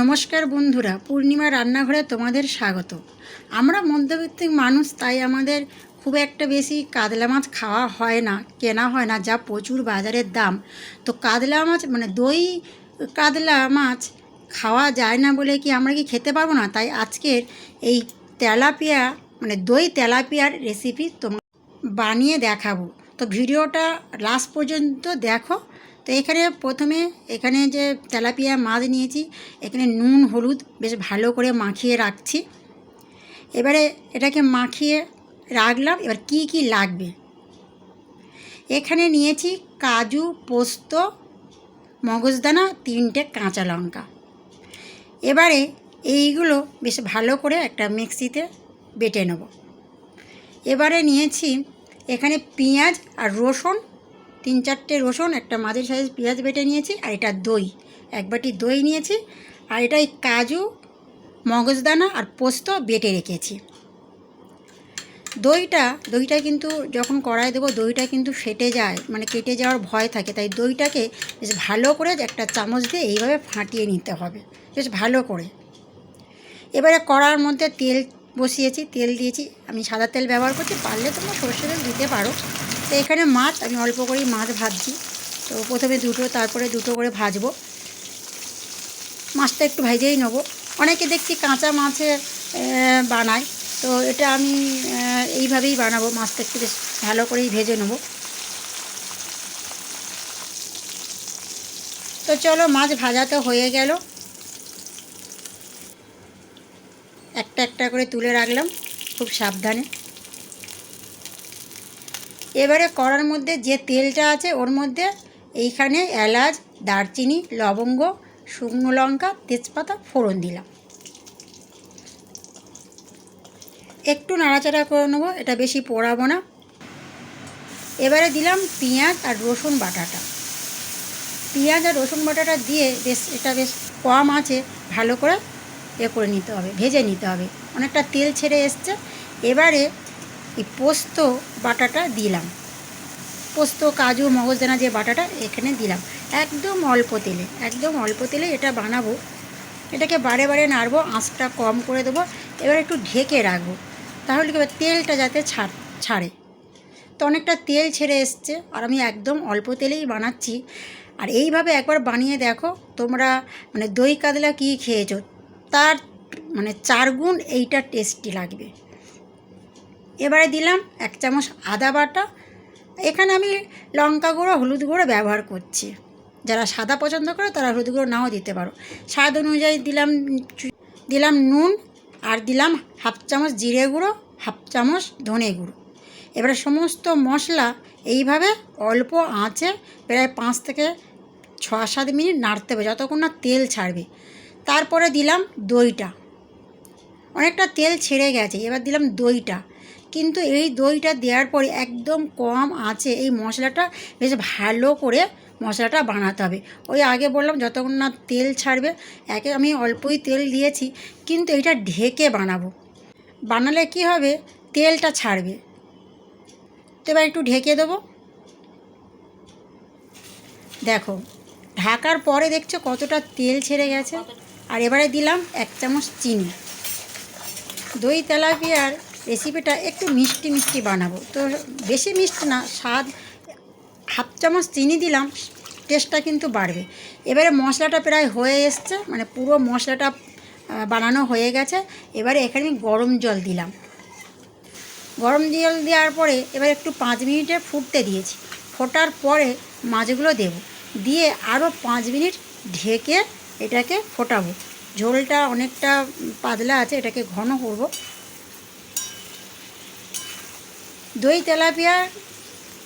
নমস্কার বন্ধুরা, পূর্ণিমা রান্নাঘরে তোমাদের স্বাগত। আমরা মধ্যবিত্ত মানুষ, তাই আমাদের খুব একটা বেশি কাতলা মাছ খাওয়া হয় না, কেনা হয় না, যা প্রচুর বাজারের দাম। তো কাতলা মাছ মানে দই কাতলা মাছ খাওয়া যায় না বলে কি আমরা কি খেতে পারব না? তাই আজকের এই তেলাপিয়া মানে দই তেলাপিয়ার রেসিপি তোমার বানিয়ে দেখাবো। তো ভিডিওটা লাস্ট পর্যন্ত দেখো তো এখানে প্রথমে এখানে যে তেলাপিয়া মাছ নিয়েছি, এখানে নুন, হলুদ বেশ ভালো করে মাখিয়ে রাখছি। এবারে এটাকে মাখিয়ে রাখলাম, এবার কি কি লাগবে? এখানে নিয়েছি কাজু, পোস্ত, মগজদানা, তিনটে কাঁচা লঙ্কা। এবারে এইগুলো বেশ ভালো করে একটা মিক্সিতে বেটে নেব। এবারে নিয়েছি এখানে পেঁয়াজ আর রসুন তিন চারটে রসুন, একটা মাঝের সাইজ পেঁয়াজ বেটে নিয়েছি আর এটা দই। এক বাটি দই নিয়েছি আর এটা এটাই কাজু, মগজদানা আর পোস্ত বেটে রেখেছি। দইটা দইটা কিন্তু যখন কড়াই দেবো, দইটা কিন্তু ফেটে যায় মানে কেটে যাওয়ার ভয় থাকে। তাই দইটাকে বেশ ভালো করে একটা চামচ দিয়ে এইভাবে ফাটিয়ে নিতে হবে, বেশ ভালো করে। এবারে কড়ার মধ্যে তেল বসিয়েছি, তেল দিয়েছি। আমি সাদা তেল ব্যবহার করছি, পারলে তোমরা সর্ষে তেল দিতে পারো। তো এখানে মাছ, আমি অল্প করেই মাছ ভাজছি। তো প্রথমে দুটো, তারপরে দুটো করে ভাজবো। মাছটা একটু ভেজেই নেব। অনেকে দেখছি কাঁচা মাছে বানায়। তো এটা আমি এইভাবেই বানাবো। মাছটা একটু বেশ ভালো করেই ভেজে নেব। তো চলো, মাছ ভাজা তো হয়ে গেল। একটা একটা করে তুলে রাখলাম, খুব সাবধানে। এবারে কড়ার মধ্যে যে তেলটা আছে, ওর মধ্যে এইখানে এলাচ, দারচিনি, লবঙ্গ, শুকনো লঙ্কা, তেজপাতা, ফোড়ন দিলাম। একটু নাড়াচাড়া করে নেব, এটা বেশি পোড়াবো না। এবারে দিলাম পেঁয়াজ আর রসুন বাটাটা। পেঁয়াজ আর রসুন বাটাটা দিয়ে বেশ, এটা বেশ কম আছে, ভালো করে এ করে নিতে হবে, ভেজে নিতে হবে। অনেকটা তেল ছেড়ে এসছে। এবারে এই পোস্ত বাটাটা দিলাম। পোস্ত, কাজু মগজদানা যে বাটাটা এখানে দিলাম। একদম অল্প তেলে, একদম অল্প তেলে এটা বানাবো। এটাকে বারে বারে নাড়বো, আঁচটা কম করে দেবো। এবার একটু ঢেকে রাখব। তাহলে কি তেলটা যাতে ছাড়, ছাড়ে। তো অনেকটা তেল ছেড়ে এসছে আর আমি একদম অল্প তেলেই বানাচ্ছি। আর এইভাবে একবার বানিয়ে দেখো, তোমরা মানে দই কাতলা কী খেয়েছো? তার মানে চারগুণ এইটা টেস্টি লাগবে। এবারে দিলাম এক চামচ আদা বাটা। এখানে আমি লঙ্কা গুঁড়ো, হলুদ গুঁড়ো ব্যবহার করছি। যারা সাদা পছন্দ করে তারা হলুদ গুঁড়ো নাও দিতে পারো। স্বাদ অনুযায়ী দিলাম দিলাম নুন আর দিলাম হাফ চামচ জিরে গুঁড়ো, হাফ চামচ ধনে গুঁড়ো। এবারে সমস্ত মশলা এইভাবে অল্প আঁচে প্রায় পাঁচ থেকে ছ সাত মিনিট নাড়তে হবে যতক্ষণ না তেল ছাড়বে। তারপরে দিলাম দইটা। অনেকটা তেল ছেড়ে গেছে, এবার দিলাম দইটা। কিন্তু এই দইটা দেওয়ার পরে একদম কম আছে। এই মশলাটা বেশ ভালো করে মশলাটা বানাতে হবে। ওই আগে বললাম যতক্ষণ না তেল ছাড়বে, একে আমি অল্পই তেল দিয়েছি, কিন্তু এটা ঢেকে বানাবো। বানালে কি হবে? তেলটা ছাড়বে। তো এবার একটু ঢেকে দেবো। দেখো, ঢাকার পরে দেখছ কতটা তেল ছেড়ে গেছে। আর এবারে দিলাম এক চামচ চিনি। দই তেলাপিয়ার রেসিপিটা একটু মিষ্টি মিষ্টি বানাবো। তো বেশি মিষ্টি না, স্বাদ হাফ চামচ চিনি দিলাম, টেস্টটা কিন্তু বাড়বে। এবারে মশলাটা প্রায় হয়ে এসছে মানে পুরো মশলাটা বানানো হয়ে গেছে। এবারে এখানে গরম জল দিলাম। গরম জল দেওয়ার পরে এবার একটু পাঁচ মিনিটে ফুটতে দিয়েছি। ফোটার পরে মাছগুলো দেব। দিয়ে আরও পাঁচ মিনিট ঢেকে এটাকে ফোটাবো। ঝোলটা অনেকটা পাতলা আছে, এটাকে ঘন করব। দই তেলাপিয়া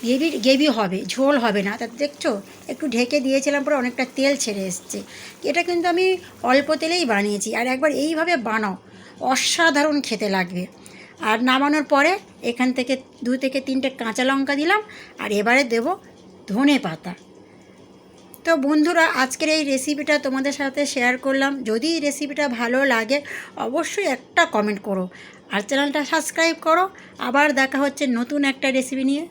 গ্রেভি গ্রেভি হবে, ঝোল হবে না। তা দেখছ, একটু ঢেকে দিয়েছিলাম পরে অনেকটা তেল ছেড়ে এসছে। এটা কিন্তু আমি অল্প তেলেই বানিয়েছি। আর একবার এইভাবে বানাও, অসাধারণ খেতে লাগবে। আর নামানোর পরে এখান থেকে দু থেকে তিনটে কাঁচা লঙ্কা দিলাম, আর এবারে দেব ধনে পাতা। তো বন্ধুরা, আজকের এই রেসিপিটা তোমাদের সাথে শেয়ার করলাম। যদি রেসিপিটা ভালো লাগে, অবশ্যই একটা কমেন্ট করো। আর চ্যানেলটা সাবস্ক্রাইব করো। আবার দেখা হচ্ছে নতুন একটা রেসিপি নিয়ে।